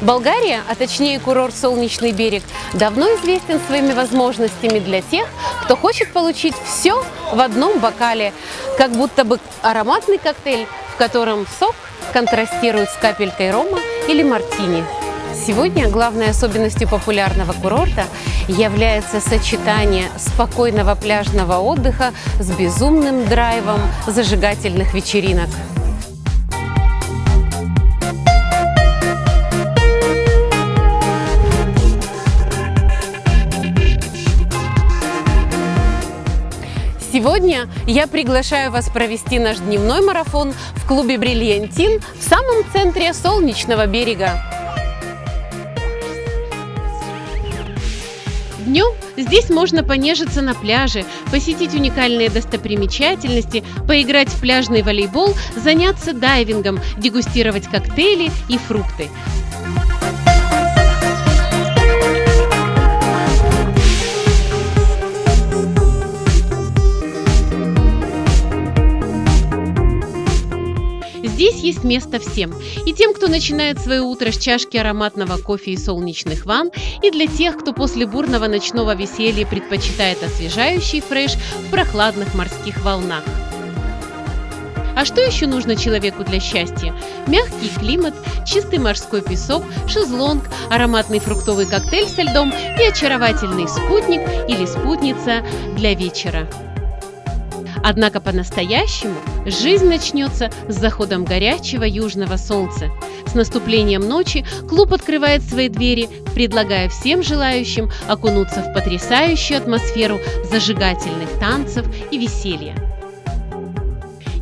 Болгария, а точнее курорт Солнечный берег, давно известен своими возможностями для тех, кто хочет получить все в одном бокале, как будто бы ароматный коктейль, в котором сок контрастирует с капелькой рома или мартини. Сегодня главной особенностью популярного курорта является сочетание спокойного пляжного отдыха с безумным драйвом зажигательных вечеринок. Сегодня я приглашаю вас провести наш дневной марафон в клубе «Бриллиантин» в самом центре Солнечного берега. Днем здесь можно понежиться на пляже, посетить уникальные достопримечательности, поиграть в пляжный волейбол, заняться дайвингом, дегустировать коктейли и фрукты. Здесь есть место всем. И тем, кто начинает свое утро с чашки ароматного кофе и солнечных ванн, и для тех, кто после бурного ночного веселья предпочитает освежающий фреш в прохладных морских волнах. А что еще нужно человеку для счастья? Мягкий климат, чистый морской песок, шезлонг, ароматный фруктовый коктейль со льдом и очаровательный спутник или спутница для вечера. Однако по-настоящему жизнь начнется с заходом горячего южного солнца. С наступлением ночи клуб открывает свои двери, предлагая всем желающим окунуться в потрясающую атмосферу зажигательных танцев и веселья.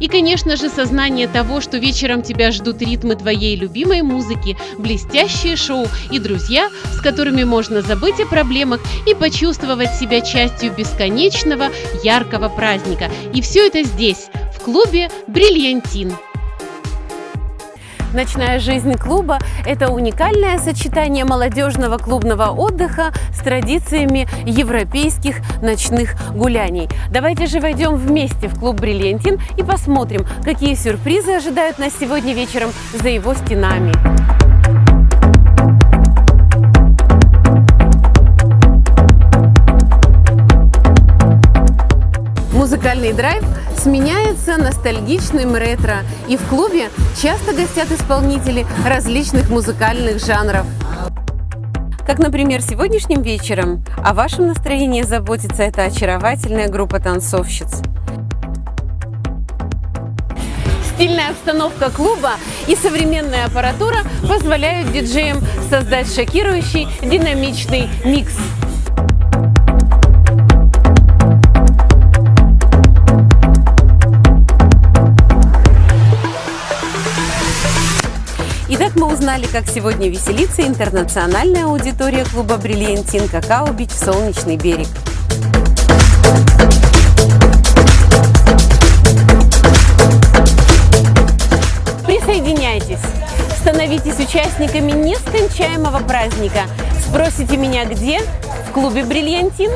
И, конечно же, сознание того, что вечером тебя ждут ритмы твоей любимой музыки, блестящее шоу и друзья, с которыми можно забыть о проблемах и почувствовать себя частью бесконечного яркого праздника. И все это здесь, в клубе «Бриллиантин». Ночная жизнь клуба – это уникальное сочетание молодежного клубного отдыха с традициями европейских ночных гуляний. Давайте же войдем вместе в клуб «Бриллиантин» и посмотрим, какие сюрпризы ожидают нас сегодня вечером за его стенами. Драйв сменяется ностальгичным ретро, и в клубе часто гостят исполнители различных музыкальных жанров. Как, например, сегодняшним вечером о вашем настроении заботится эта очаровательная группа танцовщиц. Стильная обстановка клуба и современная аппаратура позволяют диджеям создать шокирующий динамичный микс. Итак, мы узнали, как сегодня веселится интернациональная аудитория клуба «Бриллиантин» Какао-Бич «Солнечный берег». Присоединяйтесь! Становитесь участниками нескончаемого праздника. Спросите меня где? В клубе «Бриллиантин»?